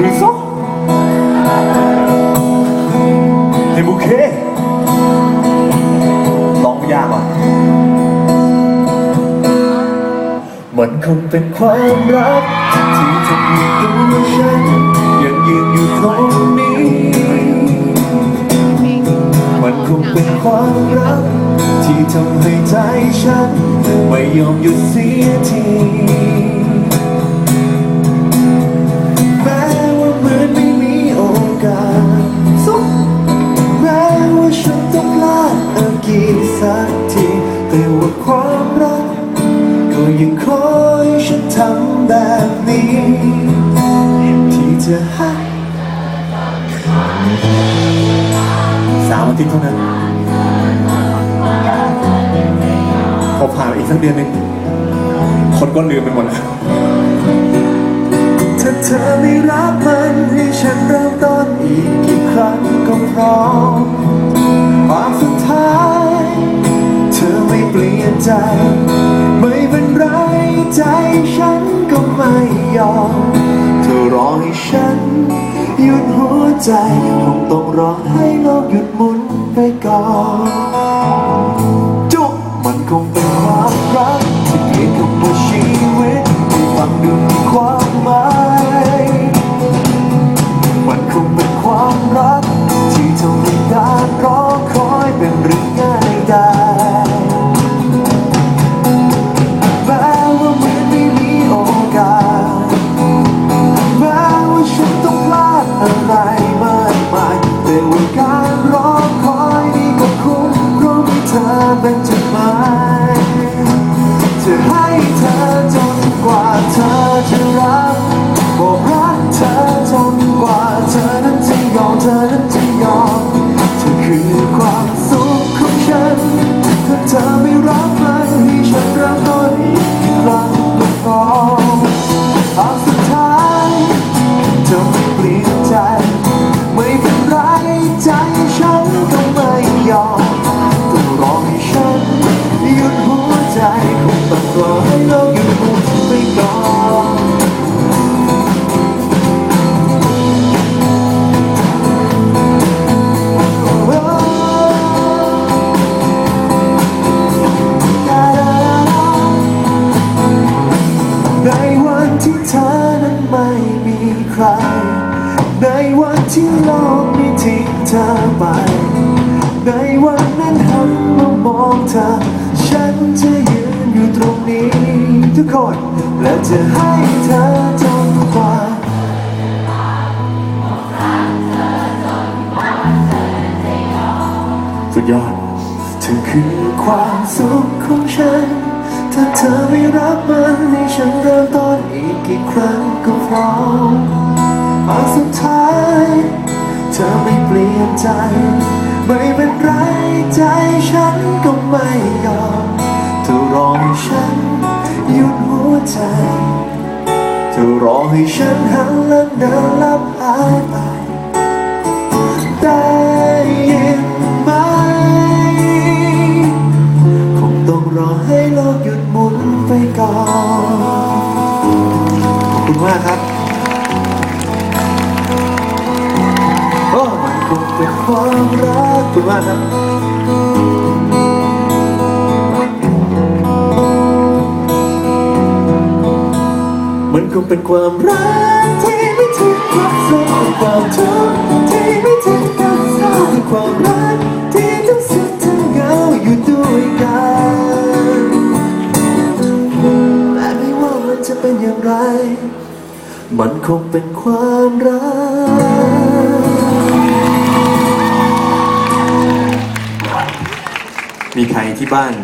หรือซอในบุเคร้องยากวะมันคงเป็นความรักที่ทำให้ตัวฉันยังยืนอยู่ตรงนี้ มันคงเป็นความรักที่ทำให้ใจฉันไม่ยอมหยุดเสียที ยังคอยฉันทำแบบนี้ ที่จะให้สามอาทิตย์เท่านั้นพอผ่านอีกสักเดือนหนึ่งคนก็ลืมไปหมดแล้วถ้าเธอไม่รับมันให้ฉันเริ่มต้นอีกกี่ครั้งก็พร้อม ยอม เธอรอให้ฉัน หยุดหัวใจ คงต้องรอให้โลกหยุดหมุนไปก่อน อะไรมากมายแต่ว่าการรอคอยนี่ก็คุ้มเพราะมีเธอเป็นจุดหมายจะให้เธอจนกว่าเธอจะ คร ในวันที่โลกไม่ทิ้งเธอไป ในวันนั้นหันมามองเธอ ฉันจะยืนอยู่ตรงนี้ ทุกคน และจะให้เธอจนกว่าสุดยอดเธอคือความสุขของฉัน ถ้าเธอไม่รับมันให้ฉันเริ่มต้นอีกกี่ครั้งก็พร้อม มาสุดท้าย เธอไม่เปลี่ยนใจ ไม่เป็นไรใจฉันก็ไม่ยอมเธอรอให้ฉันหยุดหัวใจ เธอรอให้ฉันหันหลังเดินลับหายไปได้ยินไหมคงต้องรอให้โลกหยุดหมุนไปก่อน ขอบคุณมากครับ เป็นความรักคุณมาครับมันคงเป็นความรักที่ไม่ทิ้งรักษาความทุกข์ที่ไม่ทิ้งกันเศร้าความรักที่ทั้งสุขทั้งเหงาอยู่ด้วยกันและไม่ว่ามันจะเป็นอย่างไร มันคงเป็นความรัก มีใครที่บ้าน